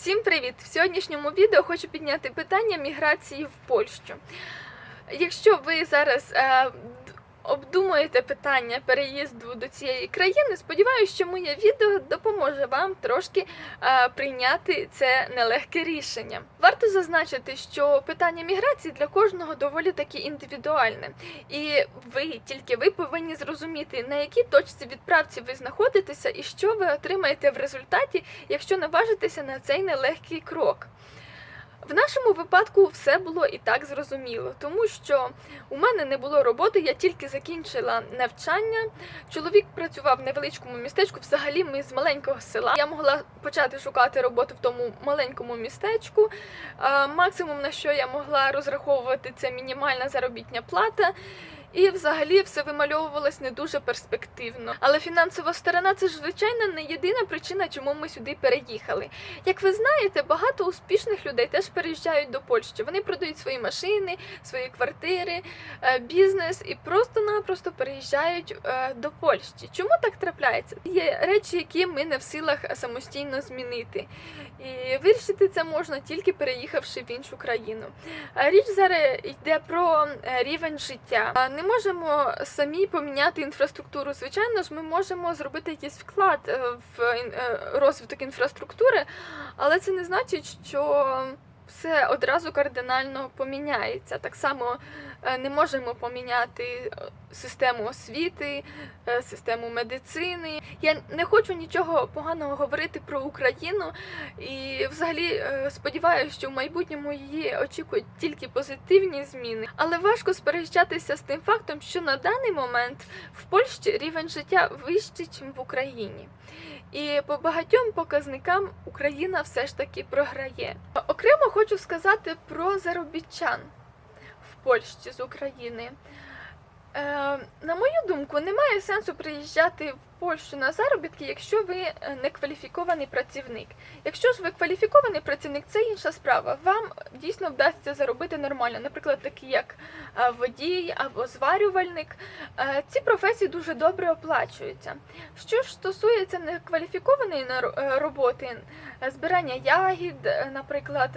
Всім привіт! В сьогоднішньому відео хочу підняти питання міграції в Польщу. Якщо ви зараз е, обдумуєте питання переїзду до цієї країни, сподіваюся, що моє відео допоможе вам трошки е, прийняти це нелегке рішення. Варто зазначити, що питання міграції для кожного доволі таки індивідуальне, і ви тільки ви повинні зрозуміти, на якій точці відправці ви знаходитеся і що ви отримаєте в результаті, якщо наважитеся на цей нелегкий крок. В нашому випадку все було і так зрозуміло, тому що у мене не було роботи, я тільки закінчила навчання. Чоловік працював в невеличкому містечку. Взагалі, ми з маленького села. Я могла почати шукати роботу в тому маленькому містечку. Максимум на що я могла розраховувати, це мінімальна заробітня плата. І взагалі все вимальовувалось не дуже перспективно. Але фінансова сторона це ж звичайно не єдина причина, чому ми сюди переїхали. Як ви знаєте, багато успішних людей теж переїжджають до Польщі. Вони продають свої машини, свої квартири, е, бізнес і просто-напросто переїжджають е, до Польщі. Чому так трапляється? Є речі, які ми не в силах самостійно змінити. І вирішити це можна тільки переїхавши в іншу країну. Річ зараз йде про е, рівень життя. Не можемо самі поміняти інфраструктуру. Звичайно ж, ми можемо зробити якийсь вклад е, в е, розвиток інфраструктури, але це не значить, що все одразу кардинально поміняється. Так само е, не можемо поміняти е, систему освіти, е, систему медицини. Я не хочу нічого поганого говорити про Україну, і взагалі сподіваюся, що в майбутньому її очікують тільки позитивні зміни. Але важко сперечатися з тим фактом, що на даний момент в Польщі рівень життя вищий, ніж в Україні. І по багатьом показникам Україна все ж таки програє. Окремо хочу сказати про заробітчан в Польщі з України. На мою думку, немає сенсу приїжджати в Польщу на заробітки, якщо ви е, не кваліфікований працівник. Якщо ж ви кваліфікований працівник, це інша справа. Вам дійсно вдасться заробити нормально, наприклад, такі як е, водій або зварювальник. Е, Ці професії дуже добре оплачуються. Що ж стосується некваліфікованої роботи, збирання ягід, наприклад,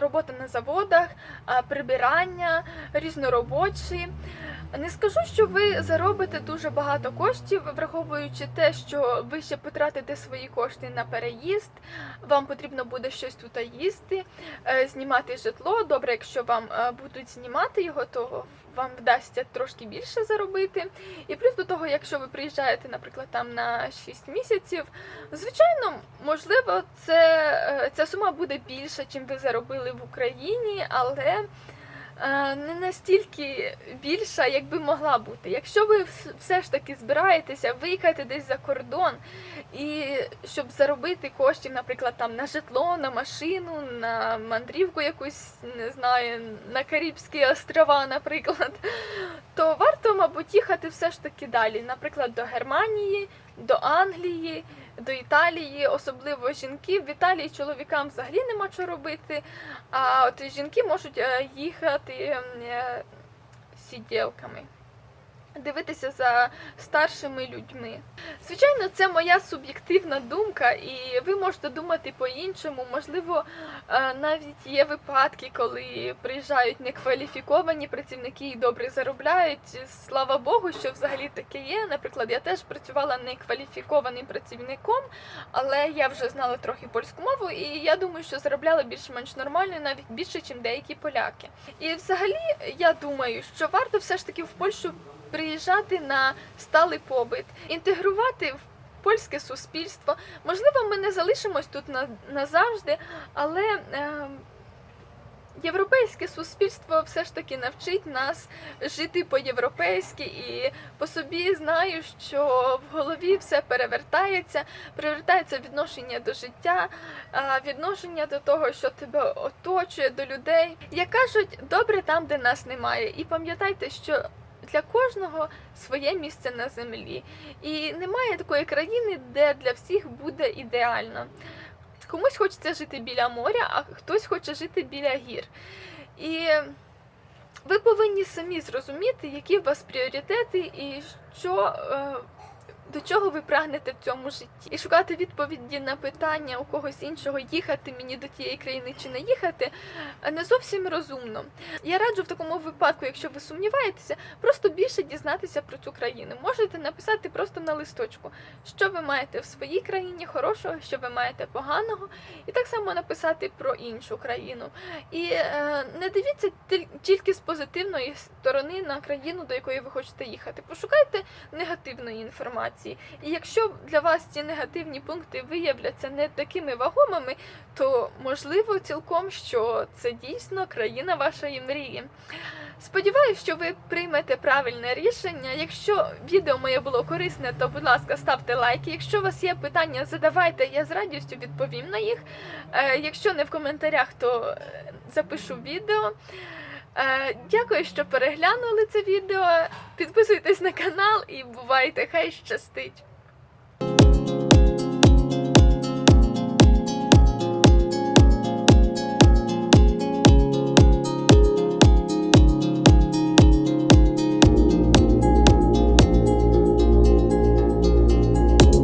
робота на заводах, прибирання, різноробочі. Не скажу, що ви заробите дуже багато коштів, враховуючи те, що ви ще потратите свої кошти на переїзд, вам потрібно буде щось тут їсти, е, знімати житло. Добре, якщо вам е, будуть знімати його, то вам вдасться трошки більше заробити. І плюс до того, якщо ви приїжджаєте, наприклад, там на 6 місяців, звичайно, можливо, це, е, ця сума буде більша, чим ви заробили в Україні, але не настільки більша, як би могла бути. Якщо ви все ж таки збираєтеся виїхати десь за кордон, і щоб заробити коштів, наприклад, там на житло, на машину, на мандрівку якусь, не знаю, на Карибські острова, наприклад, то варто, мабуть, їхати все ж таки далі, наприклад, до Германії, до Англії, до Італії, особливо жінки. В Італії чоловікам взагалі нема що робити. А от жінки можуть е, їхати е, сиділками. Дивитися за старшими людьми. Звичайно, це моя суб'єктивна думка, і ви можете думати по-іншому. Можливо, е, навіть є випадки, коли приїжджають некваліфіковані працівники і добре заробляють. Слава Богу, що взагалі таке є. Наприклад, я теж працювала некваліфікованим працівником, але я вже знала трохи польську мову, і я думаю, що заробляла більш-менш нормально, навіть більше, ніж деякі поляки. І взагалі я думаю, що варто все ж таки в Польщу приїжджати на сталий побит, інтегрувати в польське суспільство. Можливо, ми не залишимось тут назавжди, але е, європейське суспільство все ж таки навчить нас жити по-європейськи і по собі знаю, що в голові все перевертається, перевертається відношення до життя, відношення до того, що тебе оточує, до людей. Як кажуть, добре там, де нас немає. І пам'ятайте, що для кожного своє місце на землі. І немає такої країни, де для всіх буде ідеально. Комусь хочеться жити біля моря, а хтось хоче жити біля гір. І ви повинні самі зрозуміти, які у вас пріоритети і що е, до чого ви прагнете в цьому житті, і шукати відповіді на питання у когось іншого, їхати мені до тієї країни чи не їхати, е, не зовсім розумно. Я раджу в такому випадку, якщо ви сумніваєтеся, просто більше дізнатися про цю країну. Можете написати просто на листочку, що ви маєте в своїй країні хорошого, що ви маєте поганого, і так само написати про іншу країну. І е, не дивіться тіль- тільки з позитивної сторони на країну, до якої ви хочете їхати. Пошукайте негативної інформації. І якщо для вас ці негативні пункти виявляться не такими вагомими, то можливо цілком, що це дійсно країна вашої мрії. Сподіваюсь, що ви приймете правильне рішення. Якщо відео моє було корисне, то будь ласка, ставте лайки. Якщо у вас є питання, задавайте, я з радістю відповім на їх. Е, Якщо не в коментарях, то е, запишу відео. Е, Дякую, що переглянули це відео. Підписуйтесь на канал і бувайте, хай щастить!